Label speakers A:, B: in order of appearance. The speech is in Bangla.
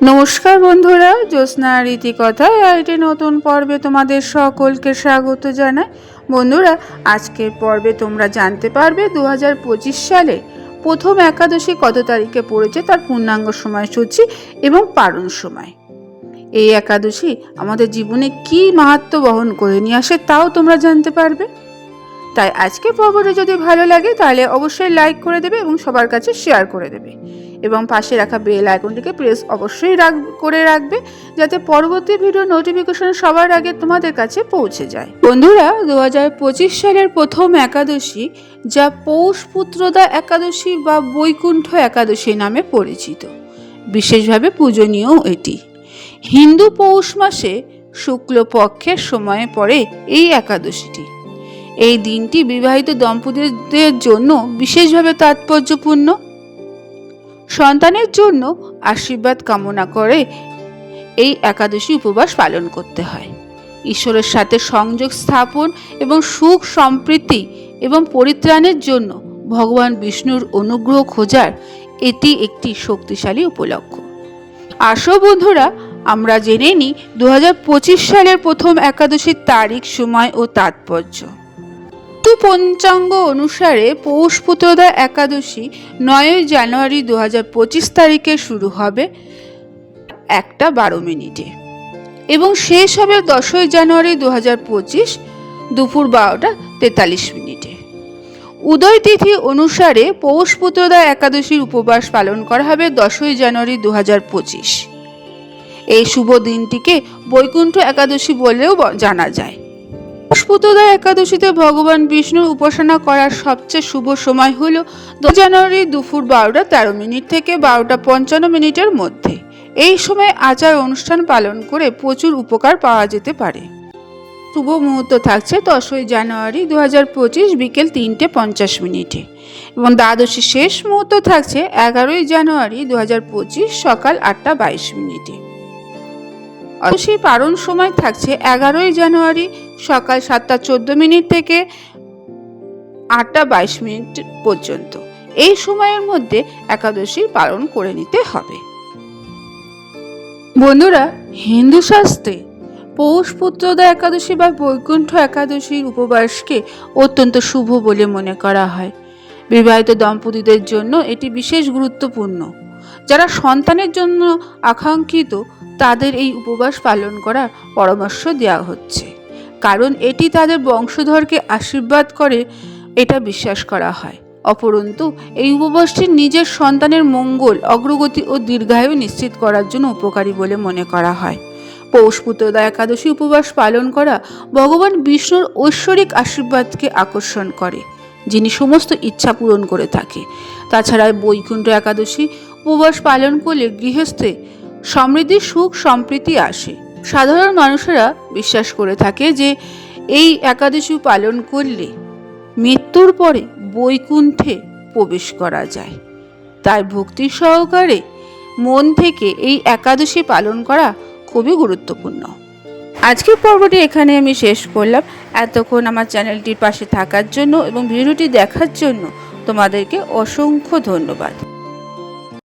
A: নমস্কার বন্ধুরা, জ্যোৎস্না রীতিকথায় একটি নতুন পর্বে তোমাদের সকলকে স্বাগত জানাই। বন্ধুরা, আজকের পর্বে তোমরা জানতে পারবে দু হাজার পঁচিশ সালে প্রথম একাদশী কত তারিখে পড়েছে তার পূর্ণাঙ্গ সময়সূচি এবং পারণ সময়। এই একাদশী আমাদের জীবনে কি মাহাত্ম বহন করে নিয়ে আসে তাও তোমরা জানতে পারবে। তাই আজকে পর্বটা যদি ভালো লাগে, তাহলে অবশ্যই লাইক করে দেবে এবং সবার কাছে শেয়ার করে দেবে। এবং পাশে রাখা বেল আইকনটিকে প্রেস অবশ্যই রাখ, করে রাখবে, যাতে পরবর্তী ভিডিও নোটিফিকেশন সবার আগে তোমাদের কাছে পৌঁছে যায়। বন্ধুরা দু হাজার পঁচিশ সালের প্রথম একাদশী, যা পৌষ পুত্রদা একাদশী বা বৈকুণ্ঠ একাদশী নামে পরিচিত। বিশেষভাবে পূজনীয় এটি। হিন্দু পৌষ মাসে শুক্লপক্ষের সময়ে পড়ে এই একাদশীটি। এই দিনটি বিবাহিত দম্পতিদের জন্য বিশেষভাবে তাৎপর্যপূর্ণ। সন্তানের জন্য আশীর্বাদ কামনা করে এই একাদশী উপবাস পালন করতে হয়। ঈশ্বরের সাথে সংযোগ স্থাপন এবং সুখ, সম্প্রীতি এবং পরিত্রাণের জন্য ভগবান বিষ্ণুর অনুগ্রহ খোঁজার এটি একটি শক্তিশালী উপলক্ষ। আসো বন্ধুরা, আমরা জেনে নিই দু হাজার পঁচিশ সালের প্রথম একাদশীর তারিখ, সময় ও তাৎপর্য। হিন্দু পঞ্চাঙ্গ অনুসারে পৌষ পুত্রদা একাদশী নয়ই জানুয়ারি দু পঁচিশ তারিখে শুরু হবে একটা বারো মিনিটে। এবং শেষ হবে দশই জানুয়ারি দু পঁচিশ দুপুর বারোটা তেতাল্লিশ মিনিটে। উদয় তিথি অনুসারে পৌষ পুত্রদা একাদশীর উপবাস পালন করা হবে দশই জানুয়ারি দু পঁচিশ। এই শুভ দিনটিকে বৈকুণ্ঠ একাদশী বলেও জানা যায়। পুষ্পতদা একাদশীতে ভগবান বিষ্ণুর উপাসনা করার সবচেয়ে শুভ সময় হল দশ জানুয়ারি দুপুর বারোটা তেরো মিনিট থেকে বারোটা পঞ্চান্ন মিনিটের মধ্যে। এই সময় আচার অনুষ্ঠান পালন করে প্রচুর উপকার পাওয়া যেতে পারে। শুভ মুহূর্ত থাকছে দশই জানুয়ারি দু হাজার পঁচিশ বিকেল তিনটে পঞ্চাশ মিনিটে। এবং দ্বাদশী শেষ মুহূর্ত থাকছে এগারোই জানুয়ারি দু হাজার পঁচিশ সকাল আটটা বাইশ মিনিটে। অবশ্যই পারণ সময় থাকছে এগারোই জানুয়ারি সকাল সাতটা চোদ্দ মিনিট থেকে আটটা বাইশ মিনিট পর্যন্ত। এই সময়ের মধ্যে একাদশী পালন করে নিতে হবে। বন্ধুরা, হিন্দু শাস্ত্রে পৌষ পুত্রদা একাদশী বা বৈকুণ্ঠ একাদশীর উপবাসকে অত্যন্ত শুভ বলে মনে করা হয়। বিবাহিত দম্পতিদের জন্য এটি বিশেষ গুরুত্বপূর্ণ। যারা সন্তানের জন্য আকাঙ্ক্ষিত, তাদের এই উপবাস পালন করার পরামর্শ দেওয়া হচ্ছে। কারণ এটি তাদের বংশধরকে আশীর্বাদ করে, এটা বিশ্বাস করা হয়। অপরন্তু, এই উপবাসটি নিজের সন্তানের মঙ্গল, অগ্রগতি ও দীর্ঘায়ু নিশ্চিত করার জন্য উপকারী বলে মনে করা হয়। পৌষ একাদশী উপবাস পালন করা ভগবান বিষ্ণুর ঐশ্বরিক আশীর্বাদকে আকর্ষণ করে, যিনি সমস্ত ইচ্ছা পূরণ করে থাকে। তাছাড়া বৈকুণ্ঠ একাদশী উপবাস পালন করলে গৃহস্থে সমৃদ্ধি, সুখ, সম্প্রীতি আসে। সাধারণ মানুষেরা বিশ্বাস করে থাকে যে এই একাদশী পালন করলে মৃত্যুর পরে বৈকুণ্ঠে প্রবেশ করা যায়। তাই ভক্তি সহকারে মন থেকে এই একাদশী পালন করা খুবই গুরুত্বপূর্ণ। আজকের পর্বটি এখানে আমি শেষ করলাম। এতক্ষণ আমার চ্যানেলটির পাশে থাকার জন্য এবং ভিডিওটি দেখার জন্য তোমাদেরকে অসংখ্য ধন্যবাদ।